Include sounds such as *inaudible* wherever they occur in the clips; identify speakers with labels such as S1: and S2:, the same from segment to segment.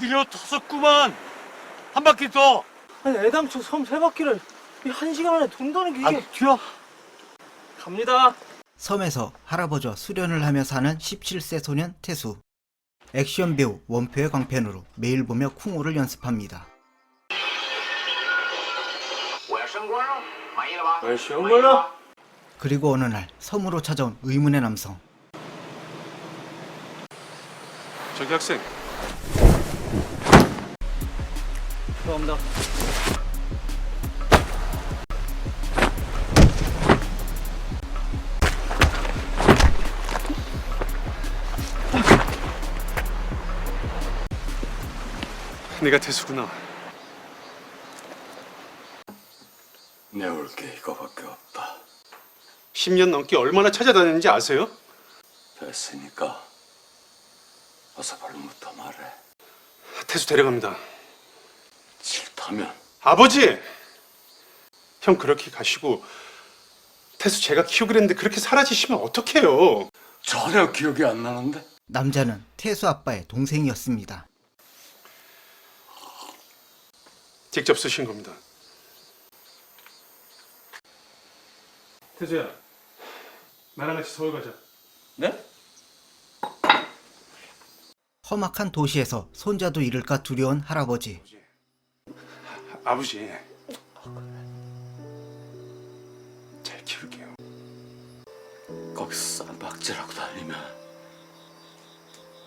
S1: 느려터졌구만. 한 바퀴 더.
S2: 아니 애당초 섬 세 바퀴를 한 시간 안에 돈다는 게 이게
S1: 안 튀어.
S2: 갑니다.
S3: 섬에서 할아버지와 수련을 하며 사는 17세 소년 태수. 액션 배우 원표의 광팬으로 매일 보며 쿵호를 연습합니다. 그리고 어느 날 섬으로 찾아온 의문의 남성.
S4: 저기 학생.
S2: 죄송합니다.
S4: 네가 태수구나
S5: 내올 게 이거밖에 없다.
S4: 10년 넘게 얼마나 찾아다녔는지 아세요?
S5: 됐으니까 어서 벌부터 말해.
S4: 태수 데려갑니다
S5: 싫다면
S4: 아버지! 형 그렇게 가시고 태수 제가 키우기로 했는데 그렇게 사라지시면 어떡해요
S5: 전혀 기억이 안 나는데.
S3: 남자는 태수 아빠의 동생이었습니다.
S4: 직접 쓰신 겁니다 태수야 나랑 같이 서울 가자
S2: 네?
S3: 험악한 도시에서 손자도 잃을까 두려운 할아버지.
S4: 아버지 잘 키울게요
S5: 거기서 쌈박질하고 다니면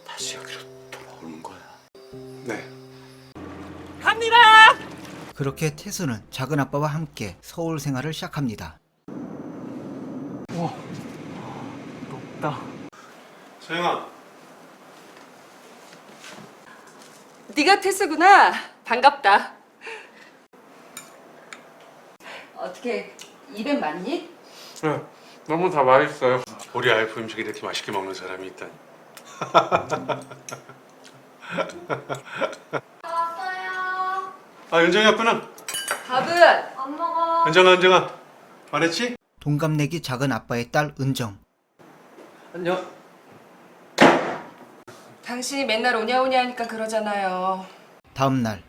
S5: 다시 여기로 돌아오는 거야.
S4: 네
S3: 그렇게 태수는 작은 아빠와 함께 서울 생활을 시작합니다.
S2: 높다.
S4: 서영아
S6: 네가 태수구나. 반갑다. 어떻게 입엔 맞니?
S7: 네, 너무 다 맛있어요.
S4: 우리 아이프 음식을 이렇게 맛있게 먹는 사람이 있다니
S8: 왔어요.
S4: 아 연정이 왔구나
S6: 밥은
S8: 안 먹어.
S4: 연정아 연정아 말했지?
S3: 동갑내기 작은 아빠의 딸 은정.
S2: 안녕.
S6: 당신이 맨날 오냐 오냐 하니까 그러잖아요.
S3: 다음 날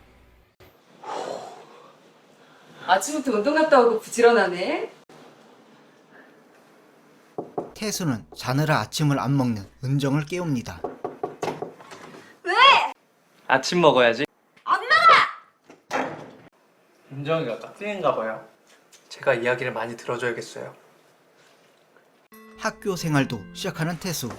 S6: 아침부터 운동 갔다 오고 부지런하네.
S3: 태수는 자느라 아침을 안 먹는 은정을 깨웁니다.
S2: 아침 먹어야지. 엄마! 은정이가 깍쟁인가 봐요. 제가 이야기를 많이 들어줘야겠어요.
S3: 학교 생활도 시작하는 태수.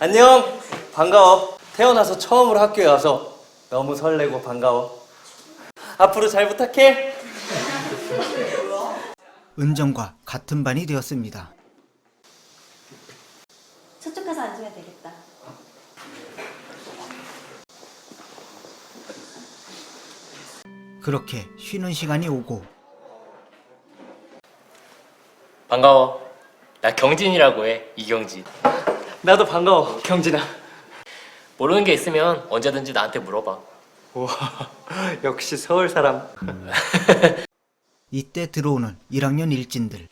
S2: 안녕. 반가워. 태어나서 처음으로 학교에 와서 너무 설레고 반가워. 앞으로 잘 부탁해.
S3: 은정과 같은 반이 되었습니다.
S8: 저쪽 가서 앉으면 되겠다.
S3: 그렇게 쉬는 시간이 오고
S9: 반가워. 나 경진이라고 해. 이경진.
S2: 나도 반가워. 경진아.
S9: 모르는 게 있으면 언제든지 나한테 물어봐.
S2: 우와. *laughs* 역시 서울 사람. *laughs*
S3: 이때 들어오는 1학년 일진들.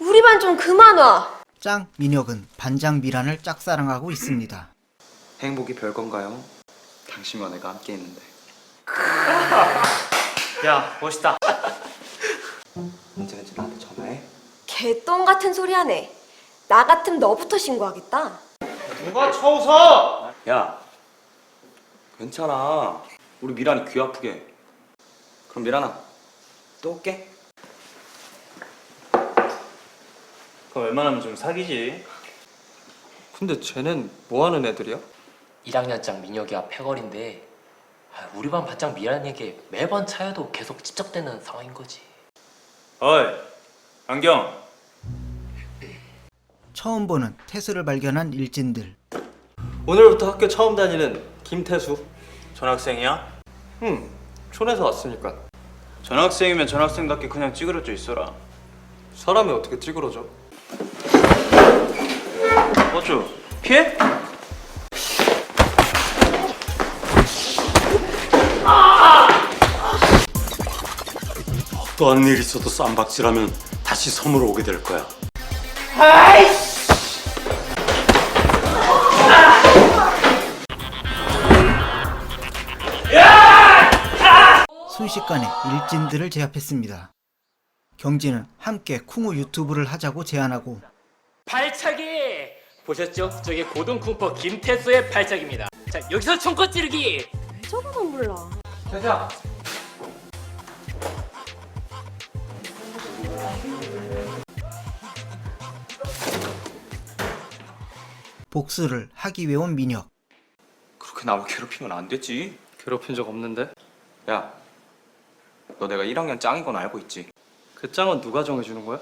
S8: 우리 반 좀 그만 와.
S3: 짱 민혁은 반장 미란을 짝사랑하고 있습니다.
S7: 행복이 별건가요? 당신과 내가 함께 있는데. *laughs*
S2: 야, 멋있다. 언제 언제 나한테 전화해?
S8: 개똥 같은 소리 하네. 나 같으면 너부터 신고하겠다.
S2: 누가 쳐웃어?
S7: 야, 괜찮아. 우리 미란이 귀 아프게. 그럼 미란아, 또 올게.
S2: 그럼 웬만하면 좀 사귀지. 근데 쟤넨 뭐 하는 애들이야?
S9: 1학년장 민혁이와 패걸인데 아, 우리 반 반장 미란에게 매번 차여도 계속 찝적대는 상황인 거지.
S7: 어이, 안경.
S3: 처음 보는 태수를 발견한 일진들.
S2: 오늘부터 학교 처음 다니는 김태수.
S7: 전학생이야?
S2: 응, 촌에서 왔으니까.
S7: 전학생이면 전학생답게 그냥 찌그러져 있어라.
S2: 사람이 어떻게 찌그러져?
S7: 어쭈, 피해?
S5: 어떠한 일 있어도 쌈박질하면 다시 섬으로 오게 될 거야.
S2: 아이씨!
S3: 순식간에 일진들을 제압했습니다. 경진은 함께 쿵우 유튜브를 하자고 제안하고
S9: 발차기 보셨죠? 저게 고등쿵퍼 김태수의 발차기입니다. 자 여기서 총컷 찌르기.
S8: 저거는 몰라.
S2: 태수야.
S3: 복수를 하기 위해 온 민혁.
S7: 그렇게 나를 괴롭히면 안 되지.
S2: 괴롭힌 적 없는데?
S7: 야, 너 내가 1학년 짱인 건 알고 있지?
S2: 그 짱은 누가 정해주는 거야?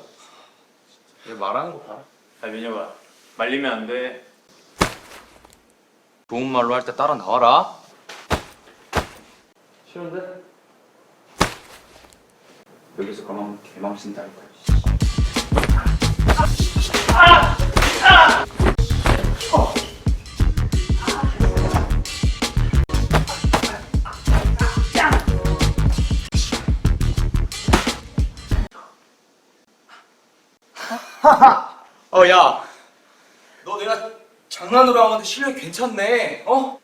S7: 얘 말하는 거 봐라.
S1: 야 민혁아 말리면 안 돼.
S7: 좋은 말로 할 때 따라 나와라.
S2: 싫은데?
S7: 여기서 가만 개망 쓴다니까. 어, 야. 너 내가 장난으로 한 건데 실력이 괜찮네. 어?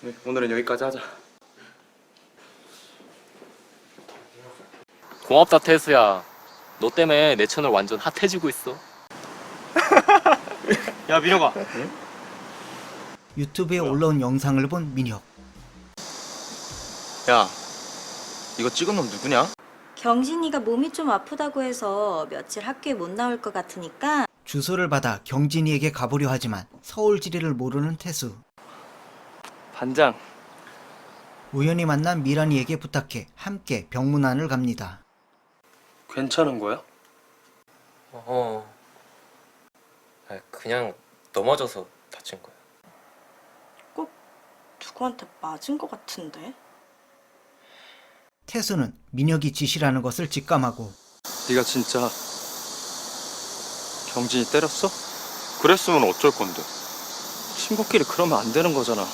S7: 그래, 오늘은 여기까지 하자.
S9: 고맙다 태수야. 너 때문에 내 채널 완전 핫해지고 있어. *laughs*
S1: 야 민혁아
S3: 유튜브에 올라온 영상을 본 민혁.
S7: 야, 이거 찍은 놈 누구냐?
S10: 경진이가 몸이 좀 아프다고 해서 며칠 학교에 못 나올 것 같으니까
S3: 주소를 받아 경진이에게 가보려 하지만 서울 지리를 모르는 태수.
S2: 반장.
S3: 우연히 만난 미란이에게 부탁해 함께 병문안을 갑니다.
S2: 괜찮은 거야?
S9: 어. 아, 그냥 넘어져서 다친 거야.
S10: 누구한테 맞은 것 같은데?
S3: 태수는 민혁이 지시라는 것을 직감하고
S4: 네가 진짜 경진이 때렸어? 그랬으면 어쩔 건데?
S2: 친구끼리 그러면 안 되는 거잖아.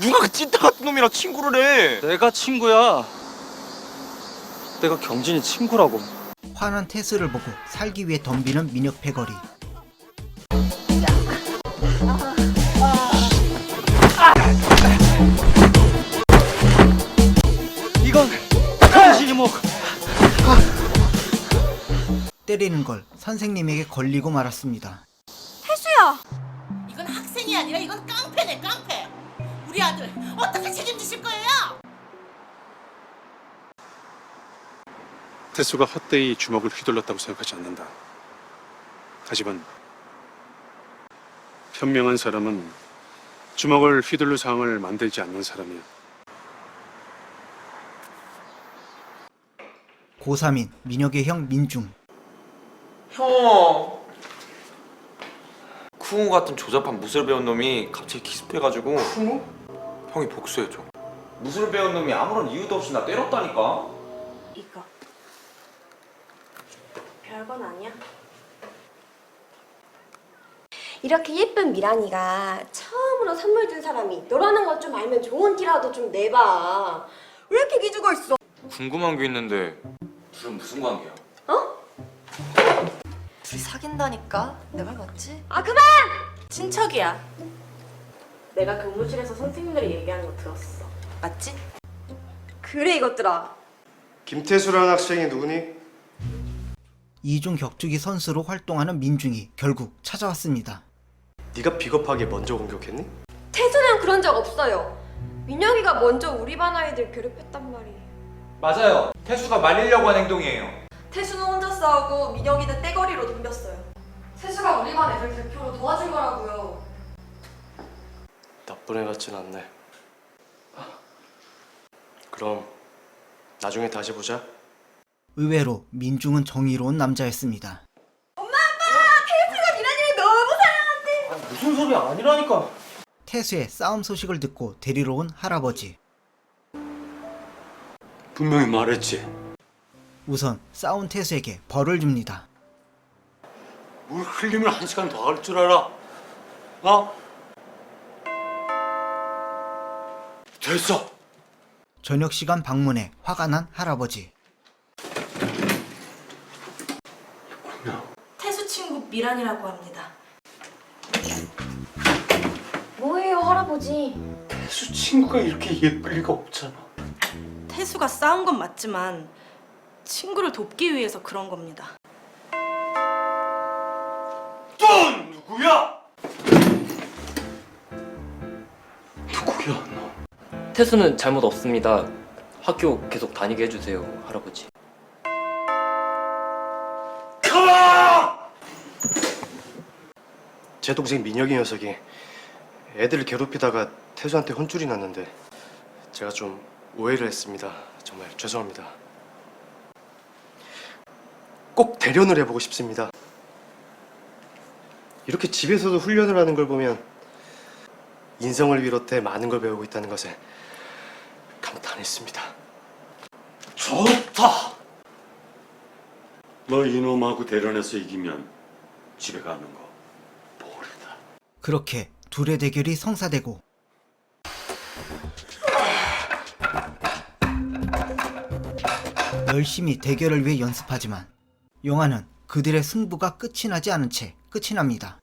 S7: 누가 그 찐따 같은 놈이랑 친구를 해?
S2: 내가 친구야. 내가 경진이 친구라고.
S3: 화난 태수를 보고 살기 위해 덤비는 민혁 패거리. 때리는 걸 선생님에게 걸리고 말았습니다.
S8: 태수야!
S10: 이건 학생이 아니라 이건 깡패네 깡패 우리 아들 어떻게 책임지실 거예요?
S4: 태수가 헛되이 주먹을 휘둘렀다고 생각하지 않는다. 하지만 현명한 사람은 주먹을 휘둘러 상황을 만들지 않는 사람이야.
S3: 고3인 민혁의 형 민중.
S7: 형. 쿠우 같은 조잡한 무술 배운 놈이 갑자기 기습해가지고 쿠우? 형이 복수해줘. 무술 배운 놈이 아무런 이유도 없이 나 때렸다니까.
S10: 이거 별건 아니야
S8: 이렇게 예쁜 미란이가 처음으로 선물 준 사람이 너라는 것 좀 알면 좋은 티라도 좀 내봐. 왜 이렇게 기죽어 있어?
S7: 궁금한 게 있는데 둘은 무슨 관계야?
S8: 사귄다니까? 내 말 맞지? 아 그만!
S10: 친척이야 내가 교무실에서 선생님들이 얘기하는 거 들었어 맞지?
S8: 그래 이것들아.
S11: 김태수라는 학생이 누구니?
S3: 이중 격투기 선수로 활동하는 민중이 결국 찾아왔습니다.
S11: 네가 비겁하게 먼저 공격했니?
S8: 태수는 그런 적 없어요. 민혁이가 먼저 우리 반 아이들 괴롭혔단 말이에요.
S7: 맞아요. 태수가 말리려고 한 행동이에요.
S8: 태수는 혼자 싸우고 민혁이는 떼거리로 덤볐어요. 태수가 우리 반 애들 대표로 도와준 거라고요.
S11: 나쁜 애 같진 않네. 그럼 나중에 다시 보자.
S3: 의외로 민중은 정의로운 남자였습니다.
S8: 태수가 미란이를 너무 사랑한대.
S2: 무슨 소리 아니라니까.
S3: 태수의 싸움 소식을 듣고 데리러 온 할아버지.
S5: 분명히 말했지.
S3: 우선 싸운 태수에게 벌을 줍니다.
S5: 물 흘리면 한 시간 더 할 줄 알아. 어? 됐어.
S3: 저녁 시간 방문에 화가 난 할아버지.
S10: 태수 친구 미란이라고 합니다
S8: 뭐예요 할아버지?
S5: 태수 친구가 이렇게 예쁠 리가 없잖아.
S10: 태수가 싸운 건 맞지만 친구를 돕기 위해서 그런 겁니다.
S5: 또 누구야? 누구야 너?
S9: 태수는 잘못 없습니다. 학교 계속 다니게 해주세요, 할아버지.
S11: 제 동생 민혁이 녀석이 애들을 괴롭히다가 태수한테 혼쭐이 났는데 제가 좀 오해를 했습니다. 정말 죄송합니다. 꼭 대련을 해보고 싶습니다. 이렇게 집에서도 훈련을 하는 걸 보면 인성을 비롯해 많은 걸 배우고 있다는 것에 감탄했습니다.
S5: 좋다. 너 이놈하고 대련해서 이기면 집에 가는 거 보리다.
S3: 그렇게 둘의 대결이 성사되고 열심히 대결을 위해 연습하지만 영화는 그들의 승부가 끝이 나지 않은 채 끝이 납니다.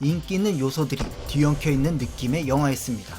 S3: 인기 있는 요소들이 뒤엉켜 있는 느낌의 영화였습니다.